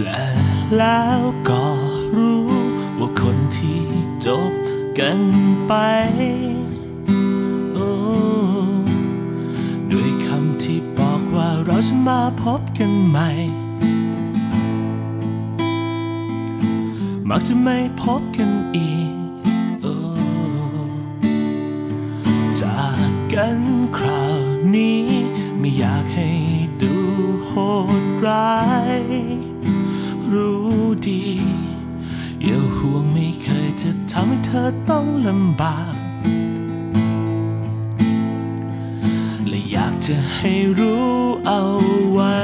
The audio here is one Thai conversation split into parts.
และแล้วก็รู้ว่าคนที่จบกันไปโอ้ด้วยคำที่บอกว่าเราจะมาพบกันใหม่ มักจะไม่พบกันอีกโอ้จากกันคราวนี้ไม่อยากให้ดูโหดร้าย ดี อย่าห่วงไม่เคยจะทำให้เธอต้องลำบาก และอยากจะให้รู้เอาไว้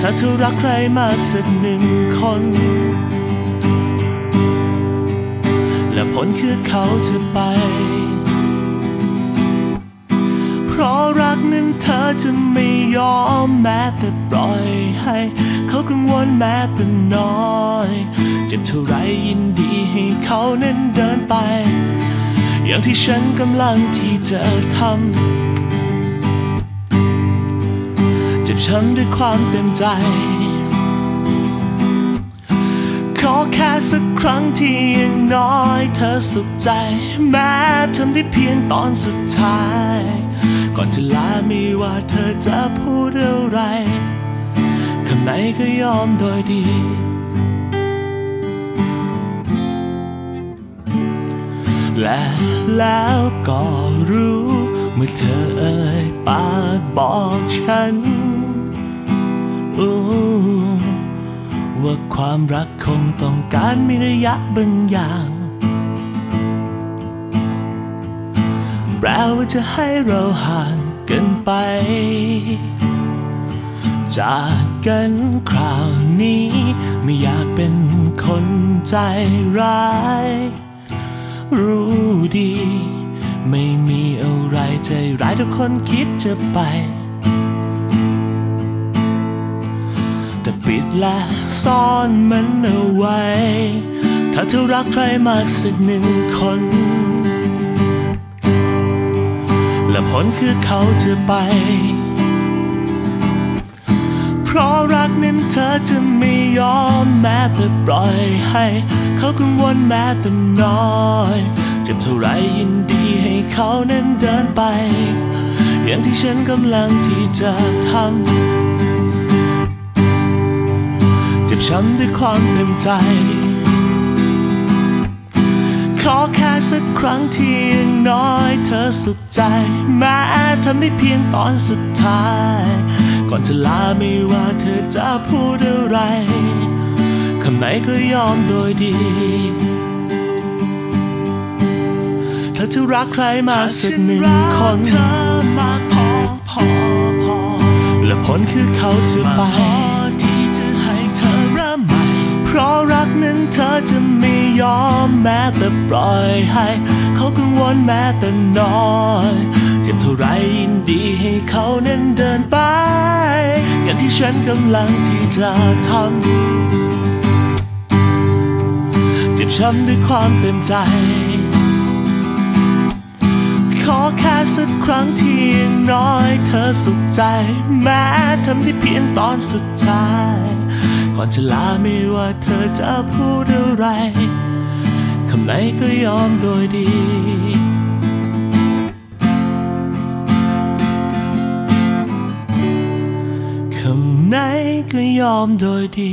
ถ้าเธอรักใครมากสักหนึ่งคน และผลคือเขาจะไป เพราะรักนั้นเธอจะไม่ยอมแม้แต่ปล่อยให้ เขากังวลแม้แต่น้อยเจ็บเท่าไรยินดีให้เขานั้นเดินไป อย่างที่ฉันกำลังที่จะทำเจ็บช้ำด้วยความเต็มใจ ขอแค่สักครั้งที่ย่างน้อยเธอสุขใจ แม้ทำได้เพียงตอนสุดท้าย ก่อนจะลาไม่ว่าเธอจะพูดอะไร ไหนก็ยอมโดยดี และแล้วก็รู้ เมื่อเธอเอ่ยปากบอกฉันว่าความรักคงต้องการมีระยะบางอย่างแปลว่าจะให้เราห่างกันไป จากกันคราวนี้ ไม่อยากเป็นคนใจร้าย รู้ดี ไม่มีอะไรใจร้ายทุกคนคิดจะไป แต่ปิดและซ่อนมันเอาไว้ ถ้าเธอรักใครมากสักหนึ่งคน และผลคือเขาจะไป กนั้นเธอจะไม่ยอมแม้แต่ปล่อยให้ เขากังวลแม้แต่น้อยเจ็บเท่าไรยินดีให้เขานั้นเดินไป อย่างที่ฉันกำลังที่จะทำเจ็บช้ำด้วยความเต็มใจ ขอแค่สักครั้งที่ย่างน้อยเธอสุขใจ แม้ทำได้เพียงตอนสุดท้าย ก่อนจะลาไม่ว่าเธอจะพูดอะไร คำไหนก็ยอมโดยดี ถ้าเธอรักใครมากสักหนึ่งคนเธอมาพอพอพอและผลคือเขาจะไปที่จะให้เธอเริ่มใหม่ เพราะรักนั้นเธอจะไม่ยอมแม้แต่ปล่อยให้เขากังวลแม้แต่น้อย เจ็บเท่าไรยินดีให้เขานั้นเดิน ที่ฉันกำลังที่จะทำเจ็บช้ำด้วยความเต็มใจ ขอแค่สักครั้งที่ย่างน้อยเธอสุขใจ แม้ทำได้เพียงตอนสุดท้าย ก่อนจะลาไม่ว่าเธอจะพูดอะไรคำไหนก็ยอมโดยดี ก็ยอมโดยดี